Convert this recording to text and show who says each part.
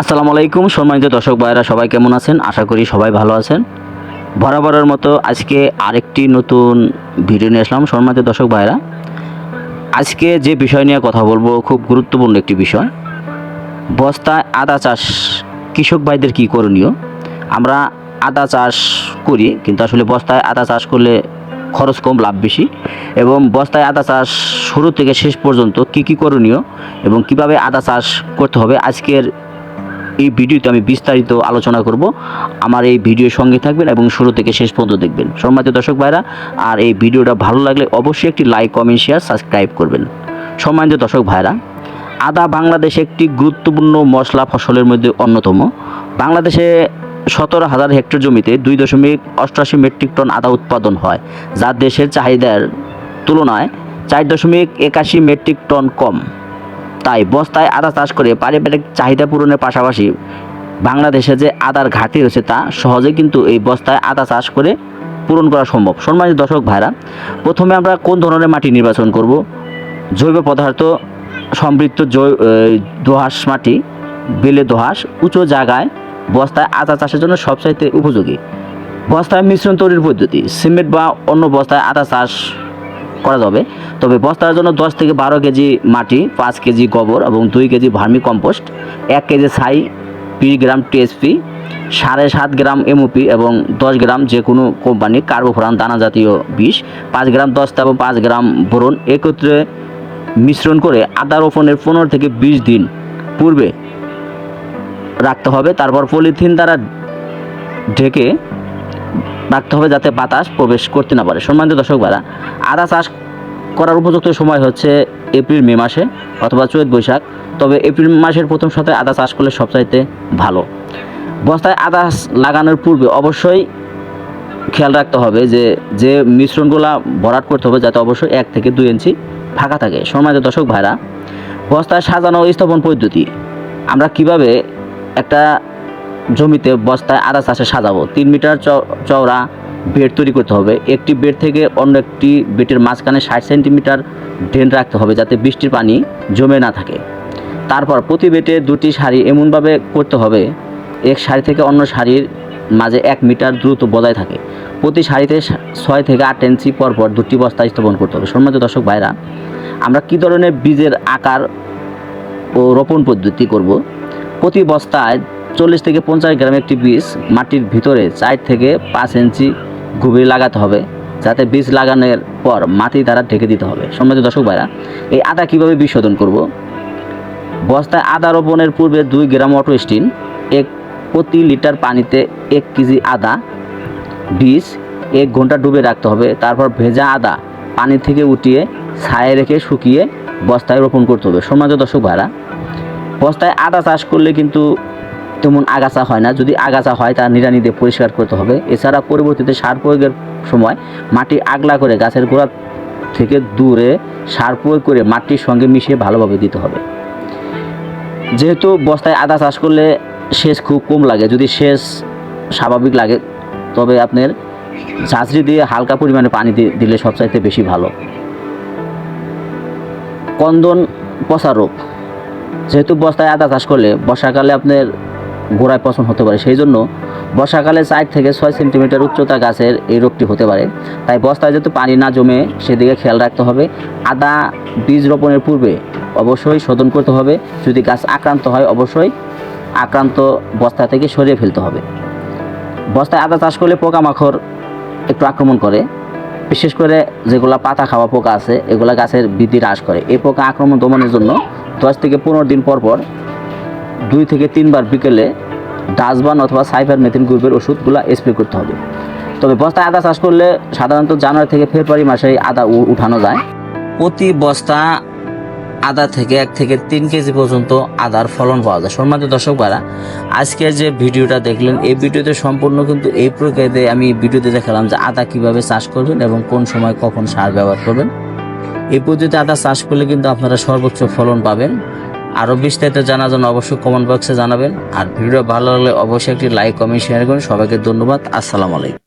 Speaker 1: আসসালামু আলাইকুম, সম্মানিত দর্শক ভাইরা সবাই কেমন আছেন? আশা করি সবাই ভালো আছেন। বরাবরের মতো আজকে আরেকটি নতুন ভিডিও নিয়ে আসলাম, সম্মানিত দর্শক ভাইরা আজকে যে বিষয় নিয়ে কথা বলব, খুব গুরুত্বপূর্ণ একটি বিষয়। বস্তায় আদা চাষ, কৃষক ভাইদের কী করণীয়? আমরা আদা চাষ করি, কিন্তু আসলে বস্তায় আদা চাষ করলে খরচ কম, লাভ বেশি। এবং বস্তায় আদা চাষ শুরু থেকে শেষ পর্যন্ত কী কী করণীয় এবং কীভাবে আদা চাষ করতে হবে? আজকের এই ভিডিওতে আমি বিস্তারিত আলোচনা করব। আমার এই ভিডিওর সঙ্গে থাকবেন এবং শুরু থেকে শেষ পর্যন্ত দেখবেন। সম্মানিত দর্শক ভাইরা, আর এই ভিডিওটা ভালো লাগলে অবশ্যই একটি লাইক, কমেন্ট, শেয়ার, সাবস্ক্রাইব করবেন। সম্মানিত দর্শক ভাইরা, আদা বাংলাদেশে একটি গুরুত্বপূর্ণ মশলা ফসলের মধ্যে অন্যতম। বাংলাদেশে সতেরো হাজার হেক্টর জমিতে দুই দশমিক অষ্টআশি মেট্রিক টন আদা উৎপাদন হয়, যা দেশের চাহিদার তুলনায় চার দশমিক একাশি মেট্রিক টন কম। তাই বস্তায় আদা চাষ করে পারিবারিক চাহিদা পূরণের পাশাপাশি বাংলাদেশে যে আদার ঘাটতি রয়েছে তা সহজে কিন্তু এই বস্তায় আদা চাষ করে পূরণ করা সম্ভব। সম্মানিত দর্শক ভাইরা, প্রথমে আমরা কোন ধরনের মাটি নির্বাচন করব? জৈব পদার্থ সমৃদ্ধ দোআঁশ মাটি, বেলে দোআঁশ উঁচু জায়গায় বস্তায় আদা চাষের জন্য সবচাইতে উপযোগী। বস্তায় মিশ্রণ তৈরির পদ্ধতি, সিমেন্ট বা অন্য বস্তায় আদা চাষ করা যাবে। তবে বস্তার জন্য দশ থেকে বারো কেজি মাটি, পাঁচ কেজি গোবর এবং দুই কেজি ভার্মি কম্পোস্ট এক কেজি ছাই, বিশ গ্রাম টিএসপি, সাড়ে সাত গ্রাম এমওপি এবং দশ গ্রাম যে কোনো কোম্পানির কার্বোফোরান দানা জাতীয় বিষ, পাঁচ গ্রাম দস্তা এবং পাঁচ গ্রাম বোরন একত্রে মিশ্রণ করে আদা রোপণের পনেরো থেকে বিশ দিন পূর্বে রাখতে হবে। তারপর পলিথিন দ্বারা ঢেকে রাখতে হবে যাতে বাতাস প্রবেশ করতে না পারে। সম্মানিত দর্শক ভাড়া আদা চাষ করার উপযুক্ত সময় হচ্ছে এপ্রিল, মে মাসে অথবা চৈত বৈশাখ। তবে এপ্রিল মাসের প্রথম সপ্তাহে আদা চাষ করলে সবচাইতে ভালো। বস্তায় আদা লাগানোর পূর্বে অবশ্যই খেয়াল রাখতে হবে যে যে মিশ্রণগুলা ভরাট করতে হবে যাতে অবশ্যই এক থেকে দুই ইঞ্চি ফাঁকা থাকে। সম্মানিত দর্শক ভাইরা, বস্তায় সাজানো স্থাপন পদ্ধতি। আমরা কীভাবে একটা জমিতে বস্তায় আদা চাষে সাজাবো। তিন মিটার চওড়া বেড তৈরি করতে হবে। একটি বেড থেকে অন্য একটি বেডের মাঝখানে ষাট সেন্টিমিটার ড্রেন রাখতে হবে যাতে বৃষ্টির পানি জমে না থাকে। তারপর প্রতি বেটে দুটি শাড়ি এমনভাবে করতে হবে, এক শাড়ি থেকে অন্য শাড়ির মাঝে এক মিটার দ্রুত বজায় থাকে। প্রতি শাড়িতে ছয় থেকে আট ইঞ্চি পর পর দুটি বস্তা স্থাপন করতে হবে। সম্মানিত দর্শক ভাইরা, আমরা কী ধরনের বীজের আকার ও রোপণ পদ্ধতি করব? প্রতি বস্তায় চল্লিশ থেকে পঞ্চাশ গ্রাম একটি বীজ মাটির ভিতরে চার থেকে পাঁচ ইঞ্চি গভীরে লাগাতে হবে, যাতে বীজ লাগানোর পর মাটি দ্বারা ঢেকে দিতে হবে। সম্মানিত দর্শক ভাইরা, এই আদা কীভাবে বীজ শোধন করব? বস্তায় আদা রোপণের পূর্বে দুই গ্রাম অটোস্টিন এক প্রতি লিটার পানিতে এক কেজি আদা, বীজ এক ঘণ্টা ডুবে রাখতে হবে, তারপর ভেজা আদা পানি থেকে উঠিয়ে ছায়ে রেখে শুকিয়ে বস্তায় রোপণ করতে হবে। সম্মানিত দর্শক ভাইরা, বস্তায় আদা চাষ করলে কিন্তু তেমন আগাছা হয় না। যদি আগাছা হয়, তা নিড়ানি দিয়ে পরিষ্কার করতে হবে। এছাড়া পরবর্তীতে সার প্রয়োগের সময় মাটি আগলা করে গাছের গোড়া থেকে দূরে সার প্রয়োগ করে মাটির সঙ্গে মিশিয়ে ভালোভাবে দিতে হবে। যেহেতু বস্তায় আদা চাষ করলে সেচ খুব কম লাগে, যদি সেচ স্বাভাবিক লাগে, তবে আপনার ঝাঁঝরি দিয়ে হালকা পরিমাণে পানি দিলে সবচাইতে বেশি ভালো। কন্দন পচা রোগ। যেহেতু বস্তায় আদা চাষ করলে বর্ষাকালে আপনার গোড়ায় পচন হতে পারে। সেই জন্য বর্ষাকালে চার থেকে ছয় সেন্টিমিটার উচ্চতা গাছের এই রোগটি হতে পারে। তাই বস্তায় যাতে পানি না জমে সেদিকে খেয়াল রাখতে হবে। আদা বীজ রোপণের পূর্বে অবশ্যই শোধন করতে হবে। যদি গাছ আক্রান্ত হয়, অবশ্যই আক্রান্ত বস্তা থেকে সরিয়ে ফেলতে হবে। বস্তায় আদা চাষ করলে পোকামাকড় একটু আক্রমণ করে। বিশেষ করে যেগুলা পাতা খাওয়া পোকা আছে, এগুলো গাছের বৃদ্ধি হ্রাস করে। এই পোকা আক্রমণ দমনের জন্য দশ থেকে পনেরো দিন পর পর দুই থেকে তিনবার বিকেলে ডাসবান অথবা সাইফার মেথিন গ্রুপের ওষুধগুলো স্প্রে করতে হবে। তবে বস্তায় আদা চাষ করলে সাধারণত জানুয়ারি থেকে ফেব্রুয়ারি মাসে আদা উঠানো যায়। প্রতি বস্তা আদা থেকে এক থেকে তিন কেজি পর্যন্ত আদার ফলন পাওয়া যায়। সম্মানিত দর্শক ভাইরা আজকে যে ভিডিওটা দেখলেন, এই ভিডিওতে সম্পূর্ণ কিন্তু এই প্রক্রিয়াতে আমি ভিডিওতে দেখালাম যে আদা কীভাবে চাষ করবেন এবং কোন সময় কখন সার ব্যবহার করবেন। এই পদ্ধতিতে আদা চাষ করলে কিন্তু আপনারা সর্বোচ্চ ফলন পাবেন। আরও বিস্তারিত জানার জন্য অবশ্যই কমেন্ট বক্সে জানাবেন। আর ভিডিও ভালো লাগলে অবশ্যই একটি লাইক কমেন্ট শেয়ার করুন। সবাইকে ধন্যবাদ। আসসালামু আলাইকুম।